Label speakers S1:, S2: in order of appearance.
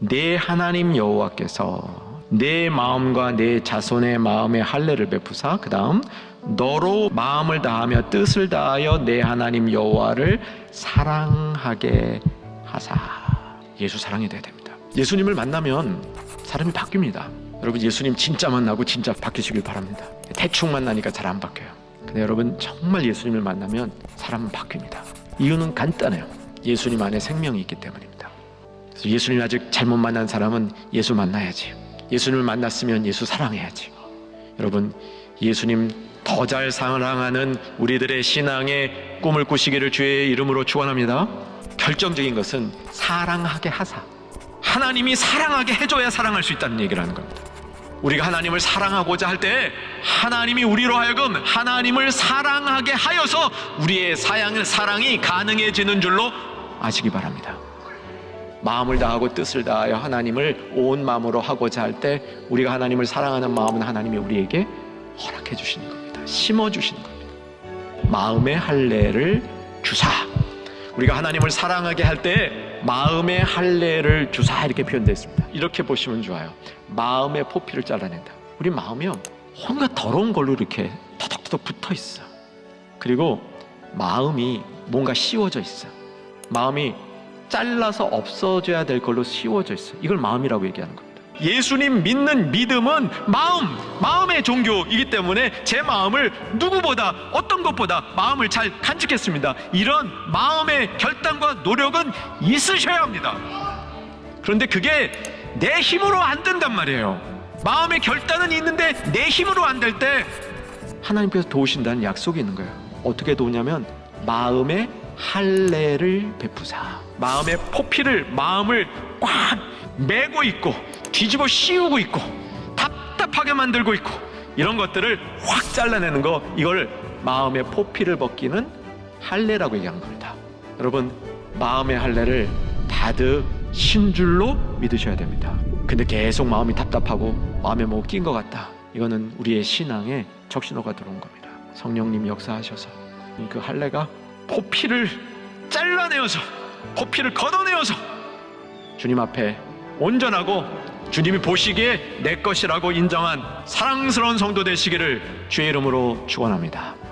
S1: 내 하나님 여호와께서 내 마음과 내 자손의 마음에 할례를 베푸사 그다음 너로 마음을 다하며 뜻을 다하여 내 하나님 여호와를 사랑하게 하사 예수 사랑이 돼야 됩니다. 예수님을 만나면 사람이 바뀝니다. 여러분 예수님 진짜 만나고 진짜 바뀌시길 바랍니다. 대충 만나니까 잘 안 바뀌어요. 근데 여러분 정말 예수님을 만나면 사람은 바뀝니다. 이유는 간단해요. 예수님 안에 생명이 있기 때문입니다. 예수님 아직 잘못 만난 사람은 예수 만나야지. 예수님을 만났으면 예수 사랑해야지. 여러분 예수님 더 잘 사랑하는 우리들의 신앙의 꿈을 꾸시기를 주의 이름으로 축원합니다. 결정적인 것은 사랑하게 하사. 하나님이 사랑하게 해줘야 사랑할 수 있다는 얘기를 하는 겁니다. 우리가 하나님을 사랑하고자 할 때 하나님이 우리로 하여금 하나님을 사랑하게 하여서 우리의 사양 사랑이 가능해지는 줄로 아시기 바랍니다. 마음을 다하고 뜻을 다하여 하나님을 온 마음으로 하고자 할 때 우리가 하나님을 사랑하는 마음은 하나님이 우리에게 허락해 주시는 겁니다. 심어 주시는 겁니다. 마음의 할례를 주사. 우리가 하나님을 사랑하게 할 때 마음의 할례를 주사 이렇게 표현되어 있습니다. 이렇게 보시면 좋아요. 마음의 포피를 잘라낸다. 우리 마음이요. 뭔가 더러운 걸로 이렇게 터덕터덕 붙어 있어. 그리고 마음이 뭔가 씌워져 있어. 마음이 잘라서 없어져야 될 걸로 씌워져 있어. 이걸 마음이라고 얘기하는 겁니다. 예수님 믿는 믿음은 마음, 마음의 종교이기 때문에 제 마음을 누구보다 어떤 것보다 마음을 잘 간직했습니다. 이런 마음의 결단과 노력은 있으셔야 합니다. 그런데 그게 내 힘으로 안 된단 말이에요. 마음의 결단은 있는데 내 힘으로 안 될 때 하나님께서 도우신다는 약속이 있는 거예요. 어떻게 도우냐면 마음의 할례를 베푸사. 마음의 포피를 마음을 꽉 메고 있고 뒤집어 씌우고 있고 답답하게 만들고 있고 이런 것들을 확 잘라내는 거 이걸 마음의 포피를 벗기는 할례라고 얘기한 겁니다. 여러분 마음의 할례를 받으신 줄로 믿으셔야 됩니다. 근데 계속 마음이 답답하고 마음에 뭐 낀 것 같다. 이거는 우리의 신앙에 적신호가 들어온 겁니다. 성령님 역사하셔서 그 할례가 포피를 잘라내어서 포피를 걷어내어서 주님 앞에 온전하고 주님이 보시기에 내 것이라고 인정한 사랑스러운 성도 되시기를 주의 이름으로 축원합니다.